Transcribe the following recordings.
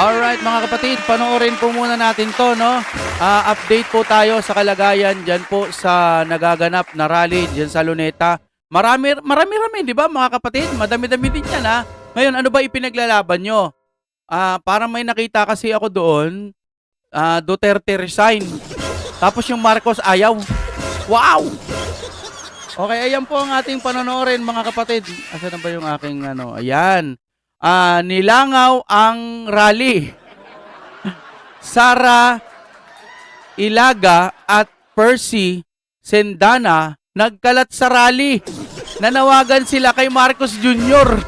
Alright mga kapatid, panoorin po muna natin to, no? Ah, update po tayo sa kalagayan dyan po sa nagaganap na rally dyan sa Luneta. Marami, marami rami, di ba mga kapatid? Madami-dami din yan, ha? Ngayon, ano ba ipinaglalaban nyo? Ah, parang may nakita kasi ako doon, ah, Duterte resign. Tapos yung Marcos ayaw. Wow! Okay, ayan po ang ating panonorin mga kapatid. Asa na ba yung aking ano? Ayan. Ah, nilangaw ang rally. Sara Ilaga at Percy Sendana nagkalat sa rally. Nanawagan sila kay Marcos Jr.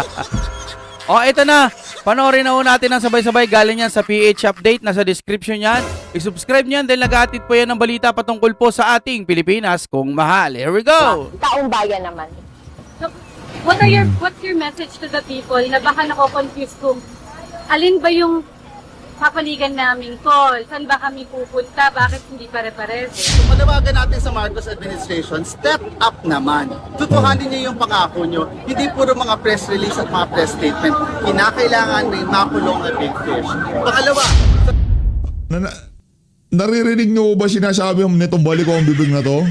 o, ito na. Panoorin na ho natin ang sabay-sabay galing yan sa PH Update. Nasa description yan. I-subscribe niyan dahil nag-aatid po yan ng balita patungkol po sa ating Pilipinas kung mahal. Here we go! taong bayan naman. What are your what's your message to the people na baka nako-confuse kung alin ba yung papaligan naming call? Saan ba kami pupunta? Bakit hindi pare-pares? Manawagan natin sa Marcos administration, step up naman. Tutuhanin niyo yung pangako niyo. Hindi puro mga press release at mga press statement. Kinakailangan may makulong na big fish. Pangalawa, Na, na, naririnig niyo ba sinasabi mo nitong balik ko ang bibig na to?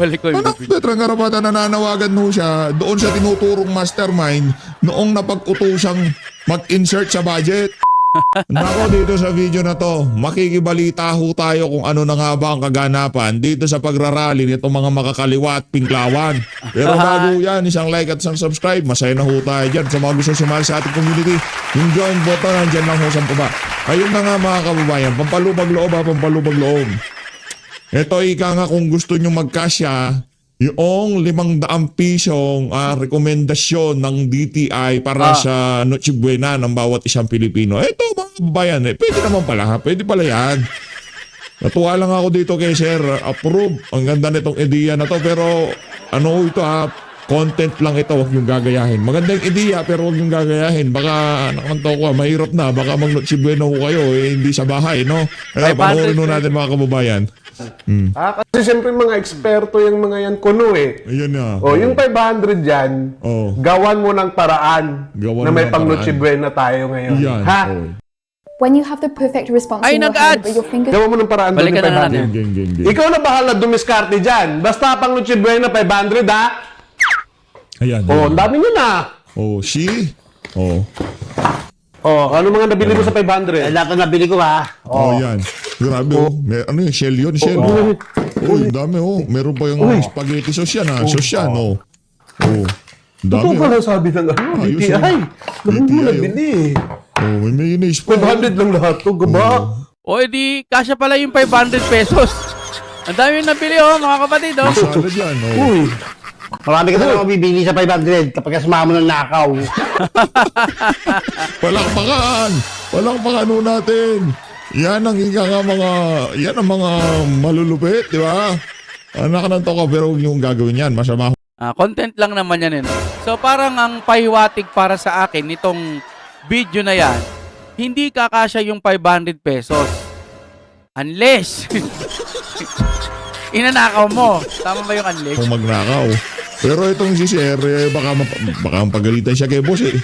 Balik ko yung Ano, Petrang Karapatan nananawagan mo siya doon sa tinuturong mastermind noong napag-utosang mag-insert sa budget. Nako dito sa video na to, makikibalita ho tayo kung ano na nga ba ang kaganapan dito sa pagrarally nitong mga makakaliwa at pinklawan. Pero bago yan, isang like at isang subscribe, masaya na ho tayo dyan. Sa mga gusto sumali sa ating community, yung join button nandyan lang ho sa baba. Ayun na nga mga kababayan, pampalubag loob ha, pampalubag loob. Ito ika nga kung gusto nyo magkasya, yung limang daang pisong ah, rekomendasyon ng DTI para Ah. sa Noche Buena ng bawat isang Pilipino. Ito mga kababayan, eh, pwede naman pala ha, pwede pala yan. Natuwa lang ako dito kay Sir, approve. Ang ganda nitong ideya na to pero ano ito ha, content lang ito, huwag yung gagayahin. Maganda yung ideya pero huwag yung gagayahin. Baka nakanto ko, mahirap na, baka mag Noche Buena ho kayo, eh, hindi sa bahay, no? Kaya 500 panoorin natin mga kababayan. Hmm. Ah, kasi siyempre mga eksperto yung mga yan kuno eh. Ayun na. O, yung 500 dyan, Oh. gawan mo ng paraan Gawan na may ng pang paraan. Noche Buena tayo ngayon. Yan. Ha? Oh. When you have the perfect response Ay, in your hand, but your fingers Gawan mo ng paraan doon Balikan yung na 500. natin. Game, game, game. Ikaw na bahala dumiskarte dyan. Basta pang Noche Buena 500 ha. Ayan. O, ang ayan. dami nyo na. Oh, she. Oh. O, ano mga nabili mo sa 500? Eh, lahat na nabili ko ha. Oh, yan. Grabe oh. May, ano yun? Shell yun? Shell. Oh. Uy, dami oh. Meron pa yung spaghetti sauce yan ha. Sauce yan oh. Oh. Ito Dami pala oh. sabi ng ano, Ayos, DTI. oh. Lahat mo nabili. Oh, may mayonnaise pa. oh. 500 lang lahat to, gaba. O edi, kasya pala yung 500 pesos. Ang dami yung nabili oh, mga kapatid oh. Salad yan oh. Uy, Marami ka na mabibili sa 500 kapag kasama mo ng nakaw. Palakpakan! Palakpakan ho natin! Yan ang ika nga mga, yan ang mga malulupit, di ba? Anak ng toko, pero huwag niyong gagawin yan. Masama. Ah, content lang naman yan. eh, no? So parang ang pahiwatig para sa akin nitong video na yan, hindi kakasya yung 500 pesos. Unless inanakaw mo. Tama ba yung unless? kung magnakaw. Pero itong si Sir, eh, baka, map- baka mapagalitan siya kay boss eh.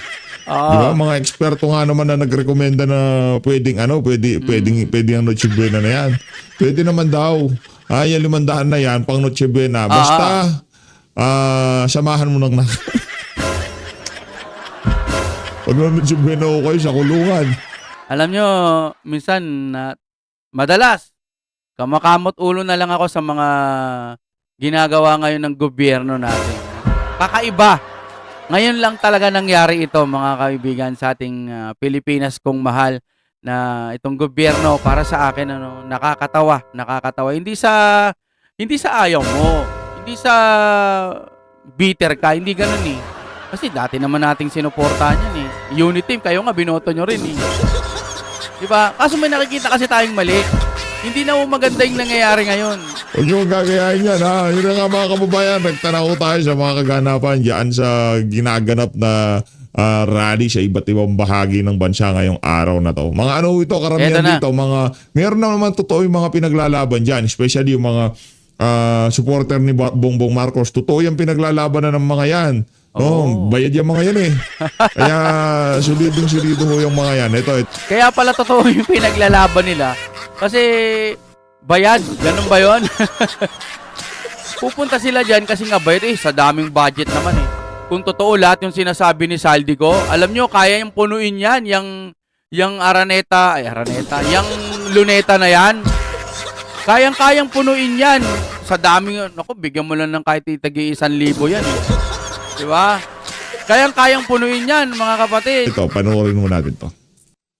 Ah, Di ba? Mga eksperto nga naman na nagrekomenda na pwedeng ano, pwede, pwedeng, pwedeng ang Noche Buena na yan. Pwede naman daw. Ay, yung limandaan na yan, pang Noche Buena. Basta, ah, samahan mo ng na. Pag na Noche Buena ko kayo sa kulungan. Alam nyo, minsan, na madalas, kamakamot ulo na lang ako sa mga ginagawa ngayon ng gobyerno natin. Kakaiba. Ngayon lang talaga nangyari ito, mga kaibigan, sa ating ah, Pilipinas kong mahal na itong gobyerno para sa akin ano nakakatawa nakakatawa hindi sa hindi sa ayaw mo hindi sa bitter ka hindi ganoon eh kasi dati naman nating sinuportahan yan eh unit team kayo nga binoto nyo rin eh Di ba? Kaso may nakikita kasi tayong mali. Hindi na maganda yung nangyayari ngayon. Huwag niyo gagayahin yan ha. Yun na nga mga kababayan, nagtanaw tayo sa mga kaganapan dyan sa ginaganap na ah, rally sa iba't ibang bahagi ng bansa ngayong araw na to. Mga ano ito, karamihan Eto na. dito, mga, meron na naman totoo yung mga pinaglalaban dyan, especially yung mga ah, supporter ni Ba- Bongbong Marcos. Totoo yung pinaglalaban na ng mga yan. Oh, bayad yung mga yan eh. Kaya solidong solido ho yung mga yan. Ito, ito. Kaya pala totoo yung pinaglalaban nila. Kasi bayad, ganun ba yun? Pupunta sila dyan kasi nga bayad eh, sa daming budget naman eh. Kung totoo lahat yung sinasabi ni Saldico, alam nyo, kaya yung punuin yan, yung, yung Araneta, ay Araneta, yung Luneta na yan. Kayang-kayang punuin yan. Sa daming, naku, bigyan mo lang ng kahit itagi isang libo yan eh. Di ba? Kayang-kayang punuin yan, mga kapatid. Ito, panoorin mo natin to.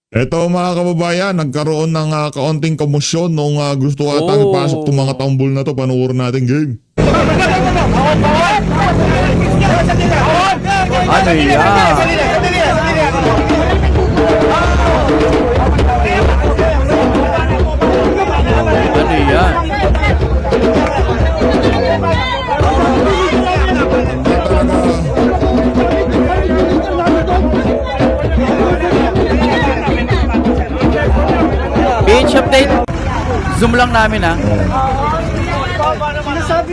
Ito mga kababayan, nagkaroon ng ah, kaunting komosyon nung ah, gusto ata Oh. ipasok itong mga tambol na to. Panoorin natin game. Ano yan? Ano yan? Zoom lang namin ha.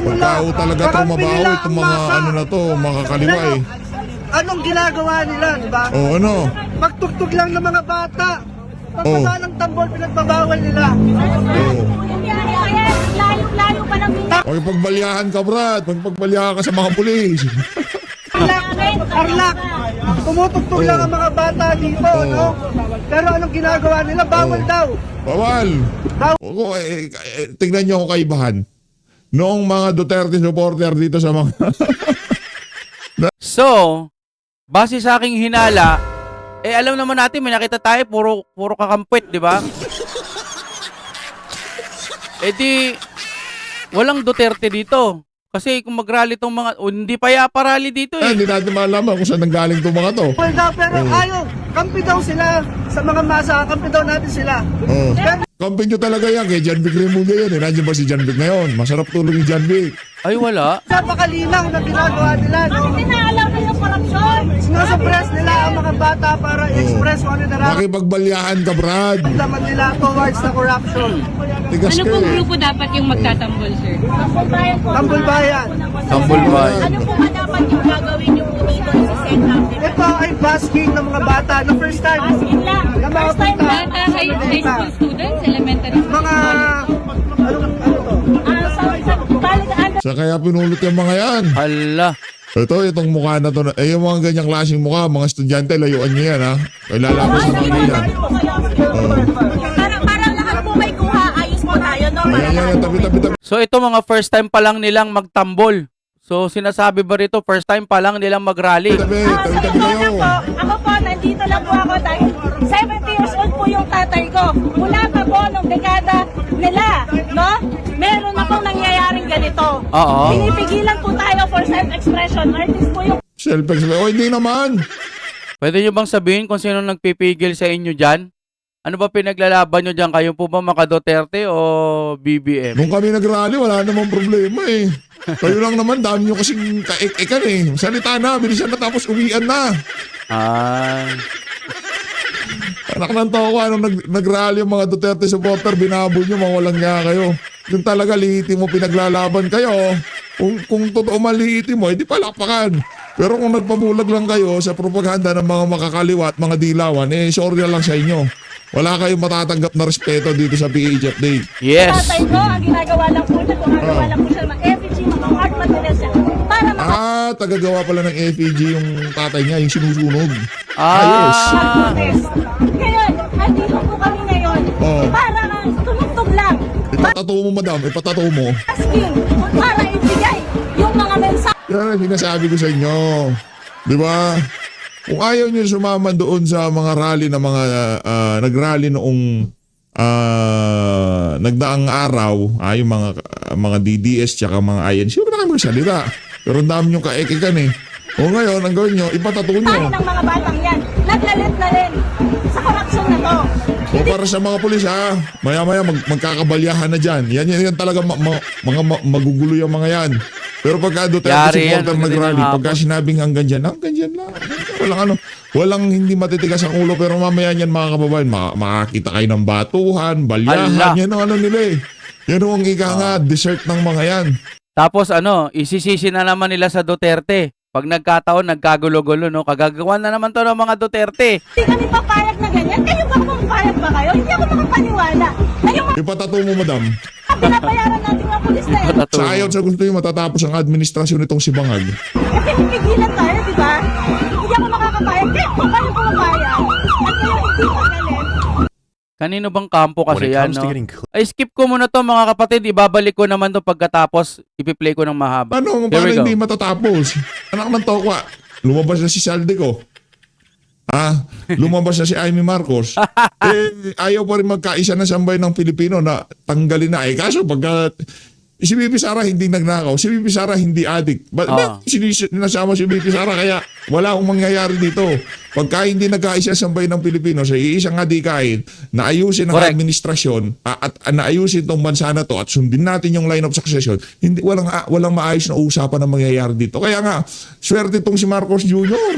Pagkao talaga itong mabaho, itong mga ano na to, mga kaliwa eh. Anong ginagawa nila, di ba? O ano? Magtugtog lang ng mga bata. Oh. Pagbaba ng tambol, pinagbabawal nila. O. Layo-layo pa lang Pagpagbalyahan ka, Brad. Pagpagbalyahan ka sa mga pulis. Arlak, arlak. Tumutugtog lang ang mga bata dito, Oh. no? Pero anong ginagawa nila? Bawal Oh. daw. Bawal. Bawal. O, eh, eh, tignan nyo ako kaibahan. Noong mga Duterte supporter dito sa mga... So, base sa aking hinala, eh alam naman natin may nakita tayo puro puro kakampwet, di ba? Eh di walang Duterte dito. Kasi kung mag-rally tong mga o, hindi pa yapa rally dito Eh, eh. hindi natin malaman kung saan nanggaling itong mga to. Bawal daw, pero Oh. ayaw. Kampi daw sila sa mga masa. Kampi daw natin sila. Oh. Pero Kamping nyo talaga yan. Kay John Vic Remuga yan. Eh. Nandiyan ba si John Vic ngayon? Masarap tulog ni John Vic. Ay wala. napakalinaw na ginagawa nila, no? Inaalaw na yung korupsyon. Sinusuppress nila ang mga bata para i-express kung ano nararamdaman Makipagbalyahan ka, Brad. nila towards the corruption. Tigas Ano ka pong eh. grupo dapat yung magtatambol, sir? Tambol bayan. Tambol ba? Ano po ba dapat yung gagawin yung dito sa Senam? Ito ay basking ng mga bata na first time. Asking lang. Na mga First time bata kayo, high school students, elementary school. Mga ano, ano to? Ah, sa, sa, balik, ano, Sa kaya pinulot yung mga yan. Hala. Ito, itong mukha na to. na- Eh, yung mga ganyang klaseng mukha, mga estudyante, layuan nyo yan, ha? Kaya lalabas sa mga yan. Parang, parang lahat po may kuha, ayos po tayo, no? Ayan, yan, tabi, tabi, tabi. So ito mga first time pa lang nilang magtambol. So sinasabi ba rito first time pa lang nilang mag-rally? Tabi, Ah, tabi, sa tabi kayo. lang po, ako po, nandito lang po ako dahil 70 years old po yung tatay ko. Mula pa po nung dekada nila, no? Meron ganito. Oo. Pinipigilan po tayo for self-expression. Artist po yung Self-ex. O, hindi naman. Pwede nyo bang sabihin kung sino nagpipigil sa inyo dyan? Ano ba pinaglalaban nyo dyan? Kayo po ba maka Duterte o BBM? Nung kami nag-rally, wala namang problema eh. Kayo lang naman, dami nyo kasing kaik-ikan eh. Salita na, bilisan na tapos uwian na. Ah, Anak ng tawa, nung nag, nag-rally yung mga Duterte supporter, binabol nyo, mawalang nga kayo. Yung talaga, liitin mo, pinaglalaban kayo. Kung, kung totoo maliitin mo, edi palakpakan. Pero kung nagpabulag lang kayo sa propaganda ng mga makakaliwa at mga dilawan, eh, sorry na lang sa inyo. Wala kayong matatanggap na respeto dito sa PH Update. yes. tatay ko. Ang ginagawa lang po niya, gumagawa lang po siya ng effigy, mga art materials niya. Para maka- Ah, tagagawa pala ng FEG yung tatay niya, yung sinusunog. Ayos. Ah, andito Ipatato mo, madam. Ipatato mo. Asking, para ibigay yung mga mensahe. Yan ang sinasabi ko sa inyo. Di ba? Kung ayaw nyo sumama doon sa mga rally na mga ah, nag-rally noong ah, nagdaang araw, ay yung mga mga DDS tsaka mga INC, huwag na kayo magsalita. Pero ang dami nyo kaekikan eh. O ngayon, ang gawin nyo, ipatato Tayo nyo. ng mga batang yan, naglalit na rin sa korupsyon na to. O para sa mga pulis ha, maya-maya mag, magkakabalyahan na dyan. Yan, yan, yan talaga ma- ma- mga ma- magugulo yung mga yan. Pero pagka Duterte Yari yan, supporter nag-rally, ng hapon. pagka sinabing hanggang dyan, hanggang dyan lang. Walang ano, walang hindi matitigas ang ulo. Pero mamaya yan mga kababayan, ma- makakita kayo ng batuhan, balyahan. Ala. Yan ang ano nila eh. Yan ang ika nga, dessert ng mga yan. tapos ano, isisisi na naman nila sa Duterte. Pag nagkataon, nagkagulo-gulo, no? Kagagawa na naman to ng mga Duterte. Hindi kami papayag na ganyan. Kayo ba papayag ba kayo? Hindi ako makapaniwala. Na yung Ipatato mo, madam. mga pinabayaran natin ng pulis na yun. Sa ayaw sa gusto yung matatapos ang administrasyon nitong si Bangag. Kasi pipigilan tayo, di ba? Hindi ako makakapayag. Kaya kung kayo pumapayag, at kayo hindi Kanino bang kampo kasi yan, no? Ay, skip ko muna to mga kapatid. Ibabalik ko naman to pagkatapos. Ipi-play ko ng mahaba. Paano, Here paano we go. hindi matatapos? Anak ng tokwa, lumabas na si Salde ko. Ah, lumabas na si Amy Marcos. eh, ayaw pa rin magkaisa na sambay ng Pilipino na tanggalin na. Eh, kaso pagka si Bibi Sara hindi nagnakaw, si Bibi Sara hindi adik. Ba, sinis- sinasama si Bibi Sara kaya wala akong mangyayari dito. Pagka hindi nagkaisa sambay ng Pilipino sa iisang adikain na ayusin ang Correct. administrasyon at, at na ayusin tong bansa na to at sundin natin yung line of succession, hindi walang walang maayos na usapan na mangyayari dito. Kaya nga, swerte itong si Marcos Jr.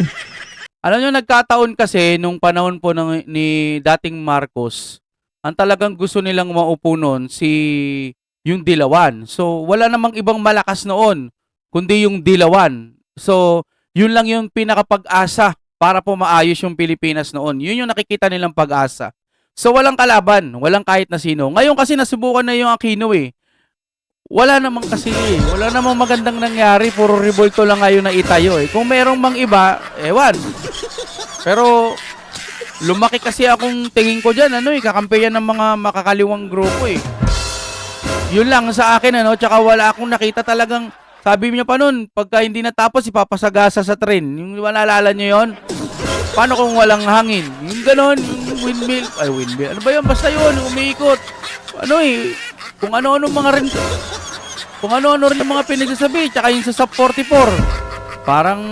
Alam nyo, nagkataon kasi nung panahon po ng, ni dating Marcos, ang talagang gusto nilang maupo noon si yung Dilawan. So, wala namang ibang malakas noon, kundi yung Dilawan. So, yun lang yung pinakapag-asa para po maayos yung Pilipinas noon. Yun yung nakikita nilang pag-asa. So, walang kalaban, walang kahit na sino. Ngayon kasi nasubukan na yung Aquino eh. Wala namang kasi, eh. wala namang magandang nangyari, puro revolto lang ngayon na itayo eh. Kung merong mang iba, ewan, pero lumaki kasi akong tingin ko diyan ano eh kakampiyan ng mga makakaliwang grupo eh. Yun lang sa akin ano, tsaka wala akong nakita talagang sabi niya pa noon, pagka hindi natapos ipapasagasa sa train. Yung naalala niyo 'yon? Paano kung walang hangin? Yung ganon, yung windmill, ay windmill. Ano ba 'yun? Basta 'yun, umiikot. Ano eh, kung ano-ano mga rin kung ano-ano rin yung mga pinagsasabi, tsaka yung sa SUP 44. Parang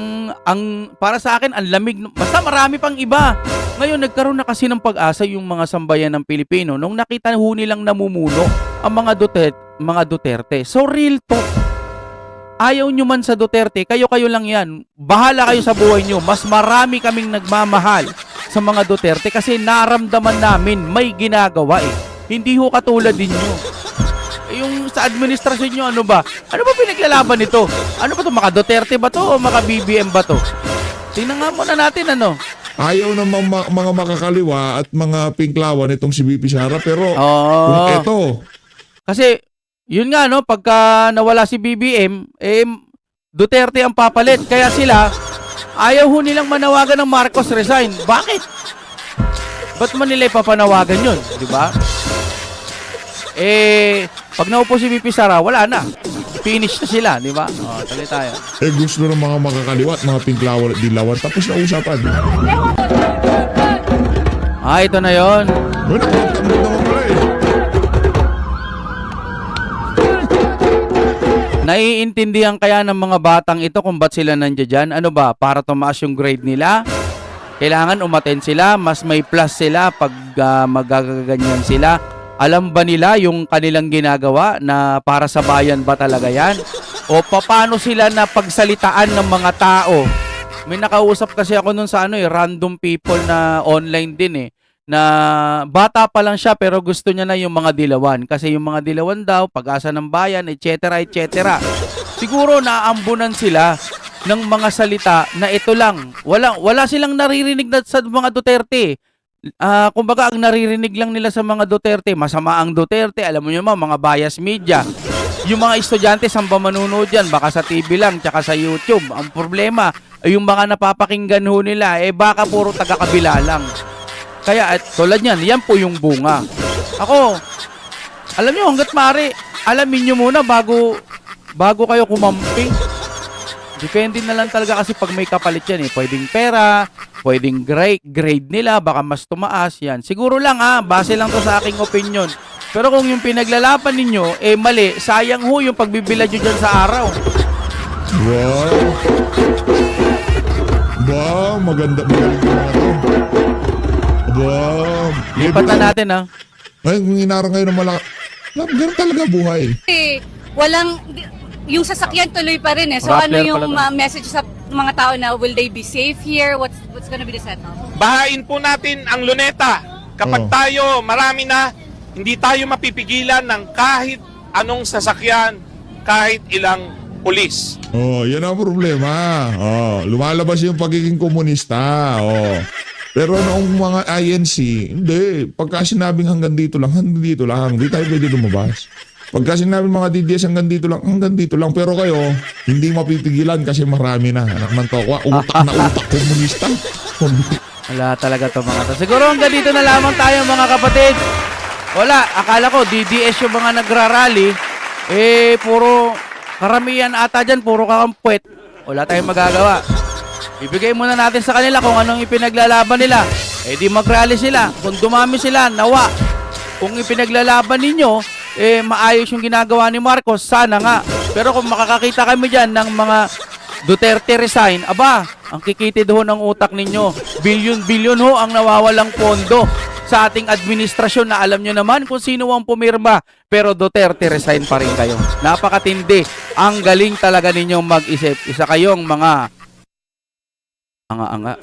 ang para sa akin ang lamig basta marami pang iba. Ngayon nagkaroon na kasi ng pag-asa yung mga sambayan ng Pilipino nung nakita ho nilang namumuno ang mga Duterte, mga Duterte. So real talk. Ayaw nyo man sa Duterte, kayo-kayo lang yan. Bahala kayo sa buhay nyo. Mas marami kaming nagmamahal sa mga Duterte kasi naramdaman namin may ginagawa eh. Hindi ho katulad ninyo. Eh, Yung sa administrasyon nyo, ano ba? Ano ba pinaglalaban nito? Ano ba to? Maka Duterte ba to o maka BBM ba to? Tingnan nga muna natin ano. Ayaw ng mga, mga makakaliwa at mga pinklawan itong si BP Sara pero Oo. kung eto, Kasi, yun nga, no, pagka nawala si BBM, eh, Duterte ang papalit. Kaya sila, ayaw ho nilang manawagan ng Marcos resign. Bakit? Ba't man nila ipapanawagan yun? Di ba? Eh, pag naupo si BP Sara, wala na. Finish na sila, di ba? O, tuloy tayo. eh gusto ng mga makakaliwa at mga pinklawan at dilawan tapos na usapan. Ah, ito na yon. Pala eh. Naiintindihan kaya ng mga batang ito kung ba't sila nandiyan dyan? Ano ba? Para tumaas yung grade nila? Kailangan umaten sila, mas may plus sila pag uh, magagaganyan sila. Alam ba nila yung kanilang ginagawa na para sa bayan ba talaga yan? O paano sila na pagsalitaan ng mga tao? May nakausap kasi ako nun sa ano eh, random people na online din eh na bata pa lang siya pero gusto niya na yung mga dilawan kasi yung mga dilawan daw pag-asa ng bayan etc etc siguro naambunan sila ng mga salita na ito lang wala wala silang naririnig na sa mga Duterte Ah, kumbaga ang naririnig lang nila sa mga Duterte masama ang Duterte alam mo niyo mga mga bias media yung mga estudyante saan ba manunood yan baka sa TV lang tsaka sa YouTube ang problema yung mga napapakinggan ho nila eh baka puro taga-kabila lang kaya at tulad niyan, yan po yung bunga. Ako, alam niyo hangga't maaari, alamin niyo muna bago bago kayo kumampi. Depende na lang talaga kasi pag may kapalit yan eh. Pwedeng pera, pwedeng grade, grade nila, baka mas tumaas yan. Siguro lang ha, base lang to sa aking opinion. Pero kung yung pinaglalaban ninyo, eh mali, sayang ho yung pagbibila nyo dyan sa araw. Wow. Wow, maganda, magaling yung mga to. Wow. Lipat na natin ha. Ay, kung inarang ngayon ng malaki. Ganun talaga buhay. Kasi walang, yung sasakyan tuloy pa rin eh. So Rappler ano yung uh, message sa mga tao na will they be safe here? What's what's gonna be the setup? bahain po natin ang luneta. Kapag Oh. tayo, marami na, hindi tayo mapipigilan ng kahit anong sasakyan, kahit ilang pulis. Oh, yan ang problema. Oh, lumalabas yung pagiging komunista. Oh. Pero noong mga INC, hindi. Pagka sinabing hanggang dito lang, hanggang dito lang, hindi tayo pwede lumabas. Pagka sinabing mga DDS hanggang dito lang, hanggang dito lang. Pero kayo, hindi mapipigilan kasi marami na. Anak ng tokwa, utak na utak komunista. Wala talaga to mga to. Siguro hanggang dito na lamang tayo mga kapatid. Wala, akala ko DDS yung mga nagrarally. Eh, puro karamihan ata dyan, puro kakampwet. Wala tayong magagawa. Ibigay muna natin sa kanila kung anong ipinaglalaban nila. Eh di mag-rally sila. Kung dumami sila, nawa. Kung ipinaglalaban ninyo, eh maayos yung ginagawa ni Marcos, sana nga. Pero kung makakakita kami dyan ng mga Duterte resign, aba, ang kikitid ho ng utak ninyo. Bilyon-bilyon ho ang nawawalang pondo sa ating administrasyon na alam nyo naman kung sino ang pumirma. Pero Duterte resign pa rin kayo. Napakatindi. Ang galing talaga ninyong mag-isip. Isa kayong mga anga-anga.